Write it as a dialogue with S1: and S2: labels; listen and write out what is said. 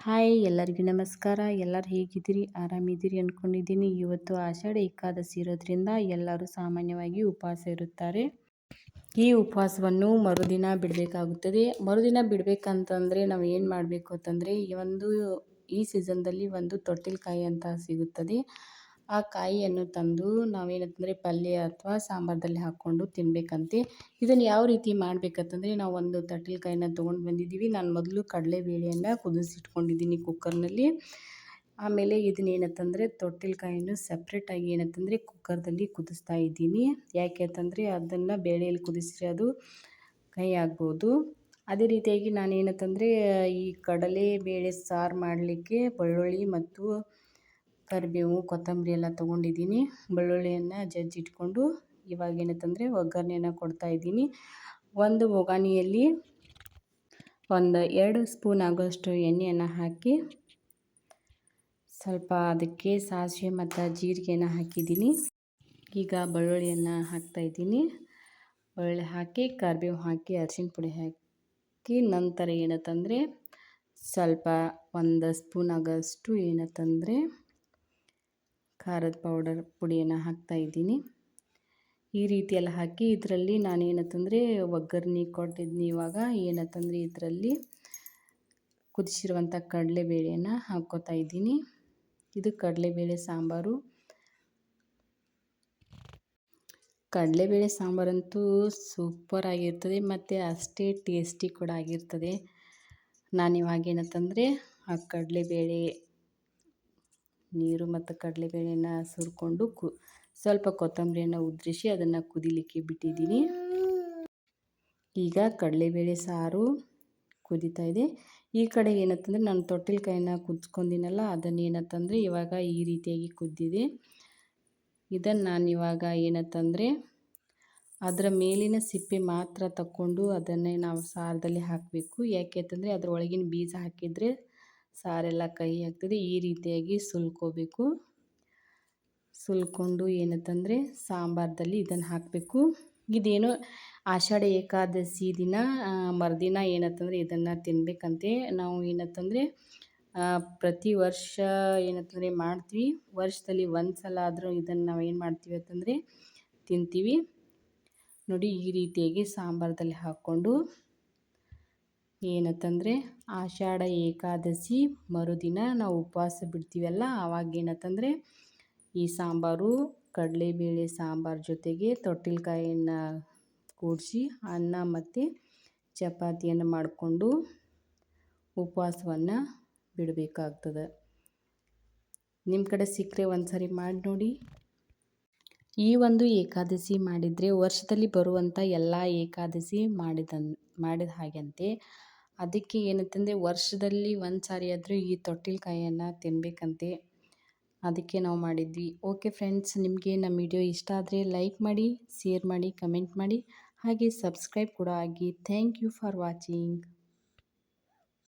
S1: Hi, ಎಲ್ಲರಿಗೂ ನಮಸ್ಕಾರ. ಎಲ್ಲರೂ ಹೇಗಿದ್ದೀರಿ? ಆರಾಮಿದ್ದೀರಿ ಅಂದ್ಕೊಂಡಿದ್ದೀನಿ ಇವತ್ತು ಆಷಾಢ ಏಕಾದಶಿ ಇರೋದ್ರಿಂದ ಎಲ್ಲರೂ ಸಾಮಾನ್ಯವಾಗಿ ಉಪವಾಸ ಇರುತ್ತಾರೆ. ಈ ಉಪವಾಸವನ್ನು ಮರುದಿನ ಬಿಡಬೇಕಾಗುತ್ತದೆ. ಮರುದಿನ ಬಿಡಬೇಕಂತಂದರೆ ನಾವು ಏನು ಮಾಡಬೇಕು ಅಂತಂದರೆ, ಈ ಒಂದು, ಈ ಸೀಸನ್ದಲ್ಲಿ ಒಂದು ತೊಟ್ಟಿಲಕಾಯಿ ಅಂತ ಸಿಗುತ್ತದೆ. ಆ ಕಾಯಿಯನ್ನು ತಂದು ನಾವೇನಂತಂದರೆ ಪಲ್ಯ ಅಥವಾ ಸಾಂಬಾರದಲ್ಲಿ ಹಾಕ್ಕೊಂಡು ತಿನ್ನಬೇಕಂತೆ ಇದನ್ನು ಯಾವ ರೀತಿ ಮಾಡಬೇಕಂತಂದರೆ ನಾವು ಒಂದು ಕಾಯಿನ ತೊಗೊಂಡು ಬಂದಿದ್ದೀವಿ. ನಾನು ಮೊದಲು ಕಡಲೆಬೇಳೆಯನ್ನು ಕುದಿಸಿಟ್ಕೊಂಡಿದ್ದೀನಿ ಕುಕ್ಕರ್ನಲ್ಲಿ. ಆಮೇಲೆ ಇದನ್ನೇನಂತಂದರೆ ತೊಟ್ಟಿಲಕಾಯನ್ನು ಸಪ್ರೇಟಾಗಿ ಏನಂತಂದರೆ ಕುಕ್ಕರ್ದಲ್ಲಿ ಕುದಿಸ್ತಾ ಇದ್ದೀನಿ. ಯಾಕೆ ಅಂತಂದರೆ ಅದನ್ನು ಬೇಳೆಯಲ್ಲಿ ಕುದಿಸಿದ್ರೆ ಅದು ಕೈ ಆಗ್ಬೋದು. ಅದೇ ರೀತಿಯಾಗಿ ನಾನು ಏನಂತಂದರೆ ಈ ಕಡಲೆ, ಬೇಳೆ ಸಾರು ಮಾಡಲಿಕ್ಕೆ, ಬೆಳ್ಳುಳ್ಳಿ ಮತ್ತು ಕರಿಬೇವು, ಕೊತ್ತಂಬರಿ ಎಲ್ಲ ತೊಗೊಂಡಿದ್ದೀನಿ. ಬೆಳ್ಳುಳ್ಳಿಯನ್ನು ಜಜ್ಜಿಟ್ಕೊಂಡು ಒಗ್ಗರಣೆಯನ್ನು ಕೊಡ್ತಾಯಿದ್ದೀನಿ ಒಂದು ಒಗ್ಗರಣೆಯಲ್ಲಿ ಒಂದು ಎರಡು ಸ್ಪೂನ್ ಆಗೋಷ್ಟು ಎಣ್ಣೆಯನ್ನು ಹಾಕಿ ಸ್ವಲ್ಪ ಅದಕ್ಕೆ ಸಾಸಿವೆ ಮತ್ತು ಜೀರಿಗೆನ ಹಾಕಿದ್ದೀನಿ. ಈಗ ಬೆಳ್ಳುಳ್ಳಿಯನ್ನು ಹಾಕ್ತಾಯಿದ್ದೀನಿ ಬೆಳ್ಳುಳ್ಳಿ ಹಾಕಿ, ಕರಿಬೇವು ಹಾಕಿ ಅರಿಶಿನ ಪುಡಿ ಹಾಕಿ ನಂತರ ಏನತ್ತಂದರೆ ಸ್ವಲ್ಪ ಒಂದು ಸ್ಪೂನ್ ಆಗೋಷ್ಟು ಏನಂತಂದರೆ ಖಾರದ ಪೌಡರ್ ಪುಡಿಯನ್ನು ಹಾಕ್ತಾ ಇದ್ದೀನಿ. ಈ ರೀತಿಯೆಲ್ಲ ಹಾಕಿ ಇದರಲ್ಲಿ ನಾನು ಏನಂತಂದರೆ ಒಗ್ಗರಣೆ ಕೊಟ್ಟಿದ್ದೀನಿ ಇವಾಗ ಏನಂತಂದರೆ ಇದರಲ್ಲಿ ಕುದಿಸಿರುವಂಥ ಕಡಲೆಬೇಳೆಯನ್ನು ಹಾಕ್ಕೋತಾ ಇದ್ದೀನಿ. ಇದು ಕಡಲೆಬೇಳೆ ಸಾಂಬಾರು. ಕಡಲೆಬೇಳೆ ಸಾಂಬಾರಂತೂ ಸೂಪರ್ ಆಗಿರ್ತದೆ, ಮತ್ತು ಅಷ್ಟೇ ಟೇಸ್ಟಿ ಕೂಡ ಆಗಿರ್ತದೆ. ನಾನಿವಾಗ ಏನಂತಂದರೆ ಆ ಕಡಲೆಬೇಳೆ ನೀರು ಮತ್ತು ಕಡಲೆಬೇಳೆನ ಸುರ್ಕೊಂಡು ಕು, ಸ್ವಲ್ಪ ಕೊತ್ತಂಬರಿಯನ್ನು ಉದ್ರಿಸಿ ಅದನ್ನು ಕುದಿಲಿಕ್ಕೆ ಬಿಟ್ಟಿದ್ದೀನಿ. ಈಗ ಕಡಲೆಬೇಳೆ ಸಾರು ಕುದೀತಾ ಇದೆ. ಈ ಕಡೆ ಏನಂತಂದರೆ ನಾನು ತೊಟ್ಟಿಲಕಾಯಿನ ಕುದಿಸ್ಕೊಂಡಿನಲ್ಲ, ಅದನ್ನು ಏನಂತಂದರೆ ಇವಾಗ ಈ ರೀತಿಯಾಗಿ ಕುದ್ದಿದೆ. ಇದನ್ನು ನಾನು ಇವಾಗ ಏನತ್ತಂದರೆ ಅದರ ಮೇಲಿನ ಸಿಪ್ಪೆ ಮಾತ್ರ ತಕ್ಕೊಂಡು ಅದನ್ನೇ ನಾವು ಸಾರದಲ್ಲಿ ಹಾಕಬೇಕು. ಯಾಕೆ ಅಂತಂದರೆ ಅದರ ಒಳಗಿನ ಬೀಜ ಹಾಕಿದರೆ ಸಾರೆಲ್ಲ ಕೈ ಆಗ್ತದೆ, ಈ ರೀತಿಯಾಗಿ ಸುಲ್ಕೋಬೇಕು. ಸುಲ್ಕೊಂಡು ಏನಂತಂದರೆ ಸಾಂಬಾರದಲ್ಲಿ ಇದನ್ನು ಹಾಕಬೇಕು. ಇದೇನು ಆಷಾಢ ಏಕಾದಶಿ ದಿನ ಮರುದಿನ ಏನಂತಂದರೆ ಇದನ್ನು ತಿನ್ನಬೇಕಂತೆ ನಾವು ಏನಂತಂದರೆ ಪ್ರತಿ ವರ್ಷ ಏನಂತಂದರೆ ಮಾಡ್ತೀವಿ. ವರ್ಷದಲ್ಲಿ ಒಂದು ಸಲ ಆದರೂ ಇದನ್ನು ನಾವು ಏನು ಮಾಡ್ತೀವಿ ಅಂತಂದರೆ ತಿಂತೀವಿ. ನೋಡಿ ಈ ರೀತಿಯಾಗಿ ಸಾಂಬಾರದಲ್ಲಿ ಹಾಕ್ಕೊಂಡು. ಏನಂತಂದರೆ, ಆಷಾಢ ಏಕಾದಶಿ ಮರುದಿನ ನಾವು ಉಪವಾಸ ಬಿಡ್ತೀವಲ್ಲ ಆವಾಗ ಏನಂತಂದರೆ, ಈ ಸಾಂಬಾರು, ಕಡಲೆಬೇಳೆ ಸಾಂಬಾರು ಜೊತೆಗೆ ತೊಟ್ಟಿಲಕಾಯಿಯನ್ನು ಕೂಡಿಸಿ, ಅನ್ನ ಮತ್ತು ಚಪಾತಿಯನ್ನು ಮಾಡಿಕೊಂಡು ಉಪವಾಸವನ್ನು ಬಿಡಬೇಕಾಗ್ತದೆ. ನಿಮ್ಮ ಕಡೆ ಸಿಕ್ಕರೆ ಒಂದು ಸಾರಿ ಮಾಡಿ ನೋಡಿ. ಈ ಒಂದು ಏಕಾದಶಿ ಮಾಡಿದರೆ ವರ್ಷದಲ್ಲಿ ಬರುವಂಥ ಎಲ್ಲ ಏಕಾದಶಿ ಮಾಡಿದ ಮಾಡಿದ ಹಾಗೆಂತೆ. ಅದಕ್ಕೆ ಏನಂತಂದರೆ ವರ್ಷದಲ್ಲಿ ಒಂದು ಸಾರಿ ಆದರೂ ಈ ತೊಟ್ಟಿಲಕಾಯಿಯನ್ನು ತಿನ್ನಬೇಕಂತೆ ಅದಕ್ಕೆ ನಾವು ಮಾಡಿದ್ವಿ. ಓಕೆ ಫ್ರೆಂಡ್ಸ್ ನಿಮಗೆ ನಮ್ಮ ವಿಡಿಯೋ ಇಷ್ಟ ಆದರೆ ಲೈಕ್ ಮಾಡಿ ಶೇರ್ ಮಾಡಿ ಕಮೆಂಟ್ ಮಾಡಿ, ಹಾಗೆ ಸಬ್ಸ್ಕ್ರೈಬ್ ಕೂಡ ಆಗಿ. Thank you for watching